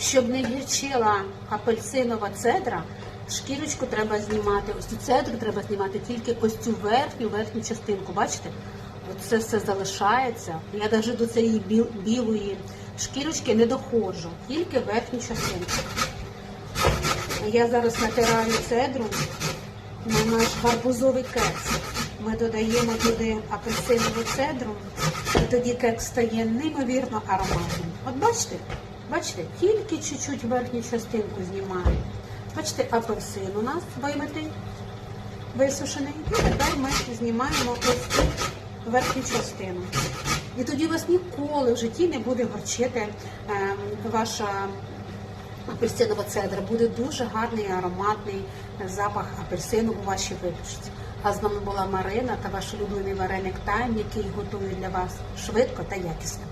Щоб не гірчила апельсинова цедра, шкірочку треба знімати. Ось цю цедру треба знімати тільки ось цю верхню верхню частинку. Бачите? Оце все залишається. Я навіть до цієї біл- білої шкірочки не доходжу, тільки верхню частинку. Я зараз натираю цедру на наш гарбузовий кекс. Ми додаємо туди апельсинову цедру, і тоді кекс стає неймовірно ароматним. От бачите, бачите, тільки чуть-чуть верхню частинку знімаю. Бачите, апельсин у нас вимитий, висушений. І тепер ми знімаємо ось цю верхню частину. І тоді у вас ніколи в житті не буде горчити ем, ваша апельсинова цедра. Буде дуже гарний ароматний запах апельсину у вашій випічці. А з вами була Марина та ваш улюблений вареник тайм, який готує для вас швидко та якісно.